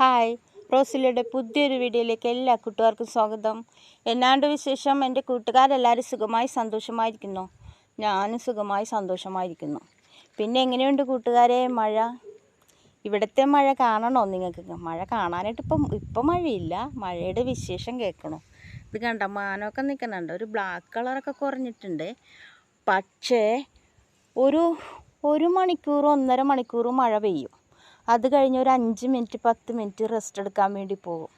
Hi റോസിലയുടെ പുതിയൊരു വീഡിയോയിലേക്ക് എല്ലാ കൂട്ടുകാർക്കും സ്വാഗതം. എന്നാണ്ട് വിശേഷം? എന്റെ കൂട്ടുകാരെല്ലാവരും സുഖമായി സന്തോഷമായിരിക്കുന്നു. ഞാനും സുഖമായി സന്തോഷമായിരിക്കുന്നു. പിന്നെ എങ്ങനെയുണ്ട് കൂട്ടുകാരെ? മഴ? ഇവിടുത്തെ മഴ കാണണോ നിങ്ങൾക്ക്? മഴ കാണാനായിട്ട് ഇപ്പം ഇപ്പം മഴയില്ല. മഴയുടെ വിശേഷം കേൾക്കണോ. ഇത് കണ്ട മാനമൊക്കെ നിൽക്കുന്നുണ്ട്. ഒരു ബ്ലാക്ക് കളറൊക്കെ കുറഞ്ഞിട്ടുണ്ട്. പക്ഷേ ഒരു ഒരു മണിക്കൂർ ഒന്നര മണിക്കൂർ മഴ പെയ്യും. അത് കഴിഞ്ഞ് ഒരു അഞ്ച് മിനിറ്റ് പത്ത് മിനിറ്റ് റെസ്റ്റ് എടുക്കാൻ വേണ്ടി പോകും.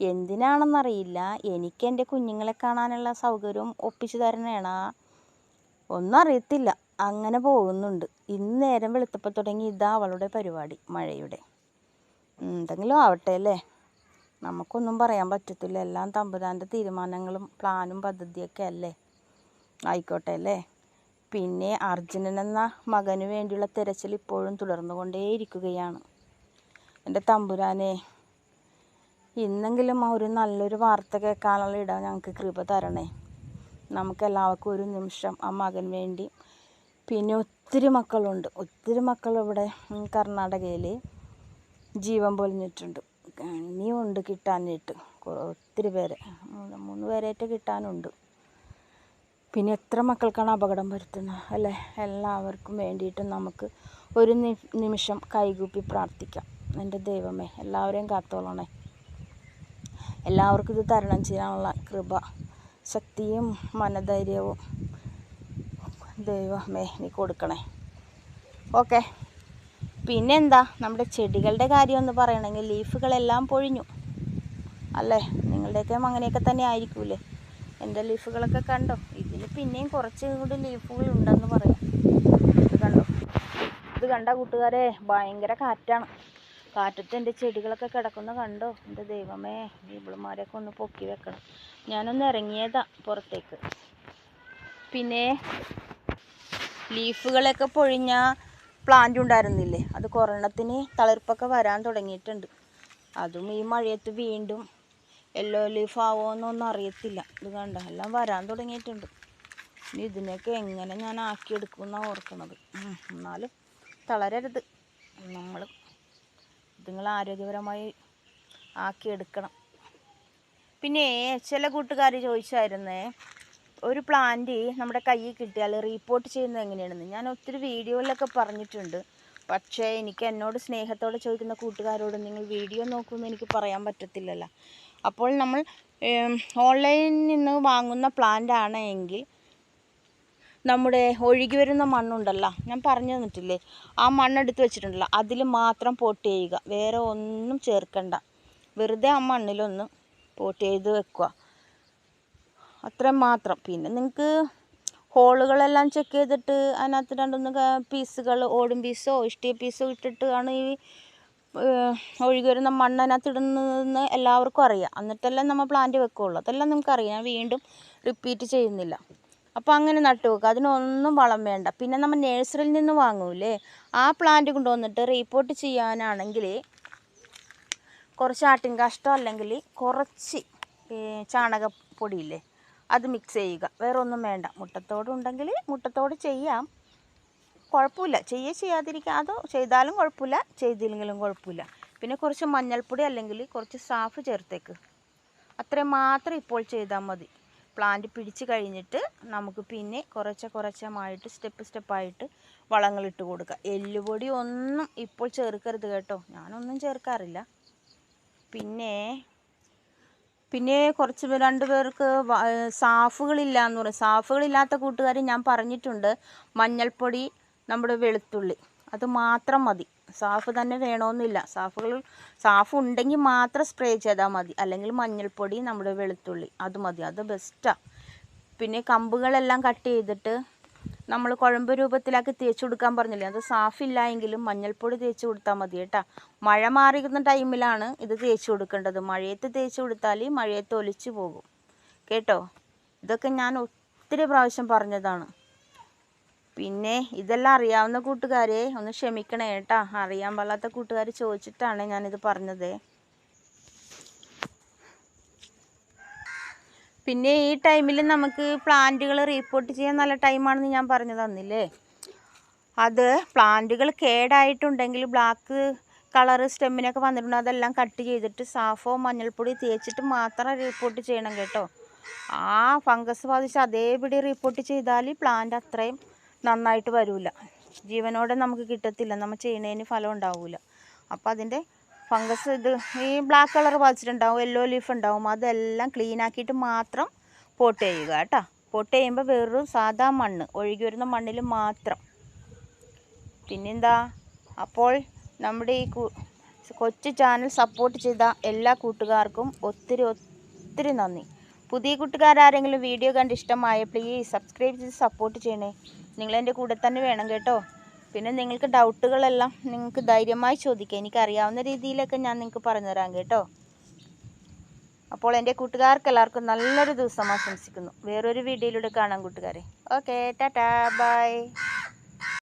എന്തിനാണെന്നറിയില്ല. എനിക്ക് എന്റെ കുഞ്ഞുങ്ങളെ കാണാനുള്ള സൗകര്യം ഒപ്പിച്ചു തരണേണ. ഒന്നും അറിയത്തില്ല. അങ്ങനെ പോകുന്നുണ്ട്. ഇന്ന് നേരം വെളുത്തപ്പോൾ തുടങ്ങി ഇതാ അവളുടെ പരിപാടി മഴയുടെ. എന്തെങ്കിലും ആവട്ടെ അല്ലേ? നമുക്കൊന്നും പറയാൻ പറ്റത്തില്ല. എല്ലാം തമ്പുരാന്റെ തീരുമാനങ്ങളും പ്ലാനും പദ്ധതിയൊക്കെ അല്ലേ? ആയിക്കോട്ടെ അല്ലേ? പിന്നെ അർജുനൻ എന്ന മകന് വേണ്ടിയുള്ള തിരച്ചിൽ ഇപ്പോഴും തുടർന്നുകൊണ്ടേയിരിക്കുകയാണ്. എന്റെ തമ്പുരാനെ ഇന്നെങ്കിലും ഒരു നല്ലൊരു വാർത്ത കേൾക്കാനുള്ള ഇടം ഞങ്ങൾക്ക് കൃപ തരണേ. നമുക്ക് എല്ലാവർക്കും ഒരു നിമിഷം ആ മകൻ വേണ്ടി പിന്നെ ഒത്തിരി മക്കളുണ്ട്. ഒത്തിരി മക്കൾ ഇവിടെ കർണാടകയിൽ ജീവൻ പൊലിഞ്ഞിട്ടുണ്ട്. ഇനിയുണ്ട് കിട്ടാനായിട്ട്. ഒത്തിരി പേരെ. മൂന്ന് പേരായിട്ട് കിട്ടാനുണ്ട്. പിന്നെ എത്ര മക്കൾക്കാണ് അപകടം വരുത്തുന്നത് അല്ലേ? എല്ലാവർക്കും വേണ്ടിയിട്ട് നമുക്ക് ഒരു നിമിഷം കൈകൂപ്പി പ്രാർത്ഥിക്കാം. എന്റെ ദൈവമേ എല്ലാവരെയും കാത്തോളണേ. എല്ലാവർക്കും ഇത് തരണം ചെയ്യാനുള്ള കൃപ ശക്തിയും മനധൈര്യവും ദൈവമേ നീ കൊടുക്കണേ. ഓക്കെ. പിന്നെന്താ? നമ്മുടെ ചെടികളുടെ കാര്യം ഒന്ന് പറയണമെങ്കിൽ ലീഫുകളെല്ലാം പൊഴിഞ്ഞു. അല്ലേ? നിങ്ങളുടെയൊക്കെ അങ്ങനെയൊക്കെ തന്നെ ആയിരിക്കൂലേ? എന്റെ ലീഫുകളൊക്കെ കണ്ടോ? ഇതിൽ പിന്നെയും കുറച്ച് കൂടി ലീഫുകൾ ഉണ്ടെന്ന് പറയാം. ഇത് കണ്ടോ? ഇത് കണ്ട കൂട്ടുകാരെ ഭയങ്കര കാറ്റാണ്. കാറ്റത്ത് എന്റെ ചെടികളൊക്കെ കിടക്കുന്ന കണ്ടോ? എന്റെ ദൈവമേ ഇവളുമാരെയൊക്കെ ഒന്ന് പൊക്കി വെക്കണം. ഞാനൊന്ന് ഇറങ്ങിയതാ പുറത്തേക്ക്. പിന്നെ ലീഫുകളൊക്കെ പൊഴിഞ്ഞ പ്ലാന്റ് ഉണ്ടായിരുന്നില്ലേ? അത് കൊറോണത്തിന് തളിർപ്പൊക്കെ വരാൻ തുടങ്ങിയിട്ടുണ്ട്. അതും ഈ മഴയത്ത് വീണ്ടും യെല്ലോ ലീഫ് ആവോന്നൊന്നും അറിയത്തില്ല. ഇത് കണ്ട? എല്ലാം വരാൻ തുടങ്ങിയിട്ടുണ്ട്. ഇനി ഇതിനെയൊക്കെ എങ്ങനെ ഞാൻ ആക്കിയെടുക്കും എന്നാണ് ഓർക്കുന്നത് എന്നാലും തളരരുത്. നമ്മൾ ഇതുങ്ങൾ ആരോഗ്യപരമായി ആക്കിയെടുക്കണം. പിന്നെ ചില കൂട്ടുകാർ ചോദിച്ചായിരുന്നേ ഒരു പ്ലാന്റ് നമ്മുടെ കയ്യിൽ കിട്ടിയാൽ റീപ്പോർട്ട് ചെയ്യുന്നത് എങ്ങനെയാണെന്ന്. ഞാൻ ഒത്തിരി വീഡിയോയിലൊക്കെ പറഞ്ഞിട്ടുണ്ട്. പക്ഷേ എനിക്ക് എന്നോട് സ്നേഹത്തോടെ ചോദിക്കുന്ന കൂട്ടുകാരോട് നിങ്ങൾ വീഡിയോ നോക്കുമെന്ന് എനിക്ക് പറയാൻ പറ്റത്തില്ലല്ലോ. അപ്പോൾ നമ്മൾ ഓൺലൈനിൽ നിന്ന് വാങ്ങുന്ന പ്ലാന്റ് ആണ് എങ്കിൽ നമ്മുടെ ഒഴുകി വരുന്ന മണ്ണുണ്ടല്ലോ ഞാൻ പറഞ്ഞു തന്നിട്ടില്ലേ? ആ മണ്ണെടുത്ത് വെച്ചിട്ടുണ്ടല്ലോ അതിൽ മാത്രം പോട്ട് ചെയ്യുക വേറെ ഒന്നും ചേർക്കണ്ട. വെറുതെ ആ മണ്ണിലൊന്ന് പോട്ട് ചെയ്ത് വെക്കുക. അത്രയും മാത്രം. പിന്നെ നിങ്ങൾക്ക് ഹോളുകളെല്ലാം ചെക്ക് ചെയ്തിട്ട് അതിനകത്ത് രണ്ടൊന്ന് പീസുകൾ ഓടും പീസോ ഇഷ്ടിക പീസോ ഇട്ടിട്ട് ആണ് ഈ ഒഴുകി വരുന്ന മണ്ണ് അതിനകത്ത് ഇടുന്നതെന്ന് എല്ലാവർക്കും അറിയാം. എന്നിട്ടല്ലേ നമ്മൾ പ്ലാന്റ് വെക്കുകയുള്ളൂ അതെല്ലാം നമുക്കറിയാം. ഞാൻ വീണ്ടും റിപ്പീറ്റ് ചെയ്യുന്നില്ല. അപ്പോൾ അങ്ങനെ നട്ടു വെക്കുക അതിനൊന്നും വളം വേണ്ട. പിന്നെ നമ്മൾ നേഴ്സറിയിൽ നിന്ന് വാങ്ങൂലേ? ആ പ്ലാന്റ് കൊണ്ടുവന്നിട്ട് റീപ്പോർട്ട് ചെയ്യാനാണെങ്കിൽ കുറച്ച് ആട്ടിൻ കാഷ്ടം അല്ലെങ്കിൽ കുറച്ച് ചാണകപ്പൊടിയില്ലേ? അത് മിക്സ് ചെയ്യുക. വേറെ ഒന്നും വേണ്ട മുട്ടത്തോടുണ്ടെങ്കിൽ മുട്ടത്തോട് ചെയ്യാം. കുഴപ്പമില്ല. ചെയ്യുക ചെയ്യാതിരിക്കുക അതോ ചെയ്താലും കുഴപ്പമില്ല ചെയ്തില്ലെങ്കിലും കുഴപ്പമില്ല. പിന്നെ കുറച്ച് മഞ്ഞൾപ്പൊടി അല്ലെങ്കിൽ കുറച്ച് സാഫ് ചേർത്തേക്ക്. അത്രയും മാത്രം ഇപ്പോൾ ചെയ്താൽ മതി. പ്ലാന്റ് പിടിച്ച് കഴിഞ്ഞിട്ട് നമുക്ക് പിന്നെ കുറച്ച് കുറച്ചമായിട്ട് സ്റ്റെപ്പ് സ്റ്റെപ്പായിട്ട് വളങ്ങളിട്ട് കൊടുക്കുക. എല്ലുപൊടി ഒന്നും ഇപ്പോൾ ചേർക്കരുത് കേട്ടോ. ഞാനൊന്നും ചേർക്കാറില്ല. പിന്നെ പിന്നെ കുറച്ച് രണ്ട് പേർക്ക് സാഫുകളില്ല എന്ന് പറയും സാഫുകളില്ലാത്ത കൂട്ടുകാർ ഞാൻ പറഞ്ഞിട്ടുണ്ട്. മഞ്ഞൾപ്പൊടി നമ്മുടെ വെളുത്തുള്ളി. അത് മാത്രം മതി. സാഫ് തന്നെ വേണമെന്നില്ല സാഫുകൾ സാഫ് ഉണ്ടെങ്കിൽ മാത്രം സ്പ്രേ ചെയ്താൽ മതി. അല്ലെങ്കിൽ മഞ്ഞൾപ്പൊടി നമ്മുടെ വെളുത്തുള്ളി അത് മതി. അത് ബെസ്റ്റാണ് പിന്നെ കമ്പുകളെല്ലാം കട്ട് ചെയ്തിട്ട് നമ്മൾ കുഴമ്പ് രൂപത്തിലാക്കി തേച്ച് കൊടുക്കാൻ പറഞ്ഞില്ലേ? അത് സാഫില്ല എങ്കിലും മഞ്ഞൾപ്പൊടി തേച്ച് കൊടുത്താൽ മതി കേട്ടോ. മഴ മാറിയിരുന്ന ടൈമിലാണ് ഇത് തേച്ച് കൊടുക്കേണ്ടത്. മഴയത്ത് തേച്ച് കൊടുത്താൽ മഴയത്ത് ഒലിച്ചു പോകും. കേട്ടോ? ഇതൊക്കെ ഞാൻ ഒത്തിരി പ്രാവശ്യം പറഞ്ഞതാണ്. പിന്നെ ഇതെല്ലാം അറിയാവുന്ന കൂട്ടുകാരെ ഒന്ന് ക്ഷമിക്കണേ കേട്ടാ. അറിയാൻ പാടാത്ത കൂട്ടുകാർ ചോദിച്ചിട്ടാണ് ഞാനിത് പറഞ്ഞത്. പിന്നെ ഈ ടൈമിൽ നമുക്ക് പ്ലാന്റുകൾ റീപ്പോർട്ട് ചെയ്യാൻ നല്ല ടൈമാണെന്ന് ഞാൻ പറഞ്ഞു തന്നില്ലേ? അത് പ്ലാന്റുകൾ കേടായിട്ടുണ്ടെങ്കിൽ ബ്ലാക്ക് കളറ് സ്റ്റെമ്മിനൊക്കെ വന്നിട്ടുണ്ട്. അതെല്ലാം കട്ട് ചെയ്തിട്ട് സാഫോ മഞ്ഞൾപ്പൊടി തേച്ചിട്ട് മാത്രം റിപ്പോർട്ട് ചെയ്യണം കേട്ടോ. ആ ഫംഗസ് ബാധിച്ച് അതേപടി റിപ്പോർട്ട് ചെയ്താൽ പ്ലാന്റ് അത്രയും നന്നായിട്ട് വരില്ല ജീവനോടെ നമുക്ക് കിട്ടത്തില്ല. നമ്മൾ ചെയ്യുന്നതിന് ഫലം ഉണ്ടാവില്ല അപ്പോൾ അതിന്റെ ഫംഗസ് ഇത് ഈ ബ്ലാക്ക് കളർ ബാധിച്ചിട്ടുണ്ടാവും യെല്ലോ ലീഫ് ഉണ്ടാവും. അതെല്ലാം ക്ലീൻ ആക്കിയിട്ട് മാത്രം പോട്ട് ചെയ്യുക കേട്ടോ. പോട്ട് ചെയ്യുമ്പോൾ വെറും സാധാ മണ്ണ് ഒഴുകി വരുന്ന മണ്ണിൽ മാത്രം. പിന്നെന്താ? അപ്പോൾ നമ്മുടെ ഈ കൊച്ചു ചാനൽ സപ്പോർട്ട് ചെയ്ത എല്ലാ കൂട്ടുകാർക്കും ഒത്തിരി ഒത്തിരി നന്ദി. പുതിയ കൂട്ടുകാരാരെങ്കിലും വീഡിയോ കണ്ട് ഇഷ്ടമായ പ്ലീസ് സബ്സ്ക്രൈബ് ചെയ്ത് സപ്പോർട്ട് ചെയ്യണേ. നിങ്ങളെന്റെ കൂടെ തന്നെ വേണം കേട്ടോ. പിന്നെ നിങ്ങൾക്ക് ഡൗട്ടുകളെല്ലാം നിങ്ങൾക്ക് ധൈര്യമായി ചോദിക്കാം. എനിക്കറിയാവുന്ന രീതിയിലൊക്കെ ഞാൻ നിങ്ങൾക്ക് പറഞ്ഞു തരാം കേട്ടോ. അപ്പോൾ എന്റെ കൂട്ടുകാർക്ക് എല്ലാവർക്കും നല്ലൊരു ദിവസം ആശംസിക്കുന്നു. വേറൊരു വീഡിയോയിലൂടെ കാണാം കൂട്ടുകാരെ. Okay tata bye.